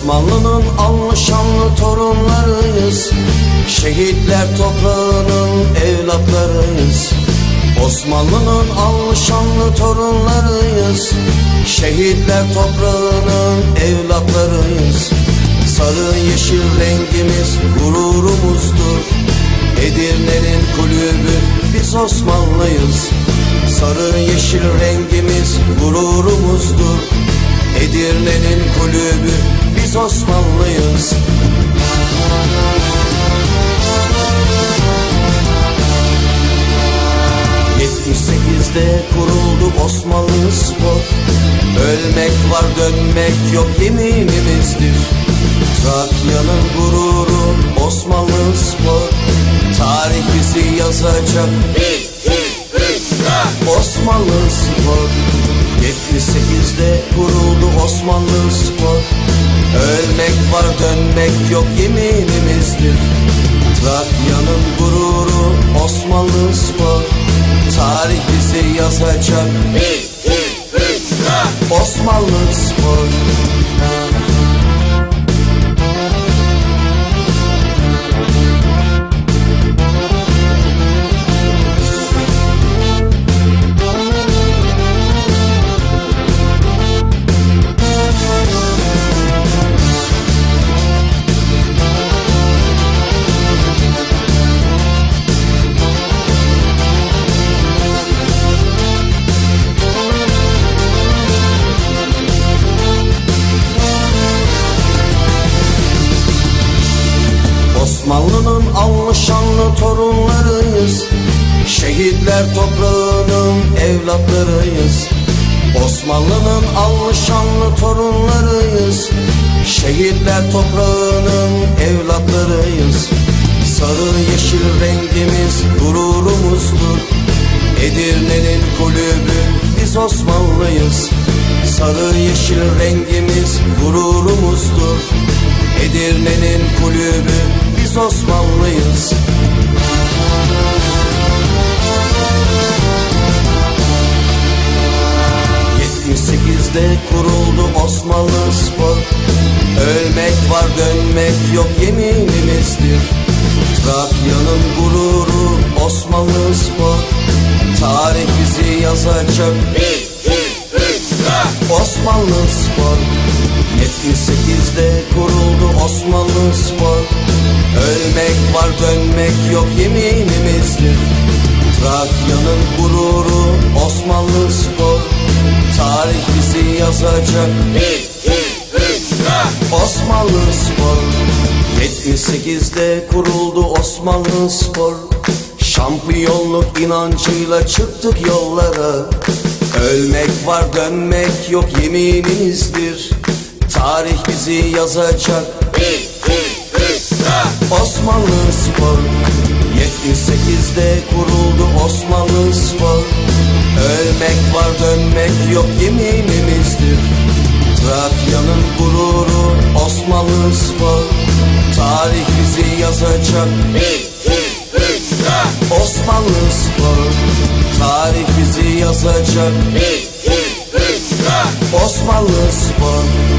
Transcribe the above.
Osmanlı'nın anlı şanlı torunlarıyız. Şehitler toprağının evlatlarıyız. Osmanlı'nın anlı şanlı torunlarıyız. Şehitler toprağının evlatlarıyız. Sarı yeşil rengimiz gururumuzdur. Edirne'nin kulübü biz Osmanlıyız. Sarı yeşil rengimiz gururumuzdur. Edirne'nin kulübü biz Osmanlıyız. 78'de kuruldu Osmanlı Spor. Ölmek var dönmek yok yeminimizdir. Trakya'nın gururu Osmanlı Spor. Tarih bizi yazacak. Osmanlı Spor. 78'de kuruldu Osmanlı Spor var dönmek yok yeminimizdir. Trakya'nın gururu Osmanlı Spor Tarih bizi yazacak. Osmanlı Spor torunlarıyız. Şehitler toprağının evlatlarıyız. Osmanlı'nın anlı şanlı torunlarıyız. Şehitler toprağının evlatlarıyız. Sarı yeşil rengimiz gururumuzdur. Edirne'nin kulübü biz Osmanlıyız. Sarı yeşil rengimiz gururumuzdur. Edirne'nin kulübü biz Osmanlıyız ...78'de kuruldu Osmanlı Spor. Ölmek var dönmek yok yeminimizdir. Trakya'nın gururu Osmanlı Spor. Tarih bizi yazacak Osmanlı Spor. 78'de kuruldu Osmanlı Spor. Ölmek var dönmek yok yeminimizdir. Trakya'nın gururu Osmanlı Spor Tarih bizi yazacak Osmanlı Spor. 78'de kuruldu Osmanlı Spor. Şampiyonluk inancıyla çıktık yollara. Ölmek var dönmek yok yeminimizdir. Tarih bizi yazacak. Osmanlı Spor. 78'de kuruldu Osmanlı Spor Ölmek var dönmek yok yeminimizdir. Trakya'nın gururu Osmanlı Spor. Tarih bizi yazacak. Osmanlı Spor. Tarih bizi yazacak. Osmanlı Spor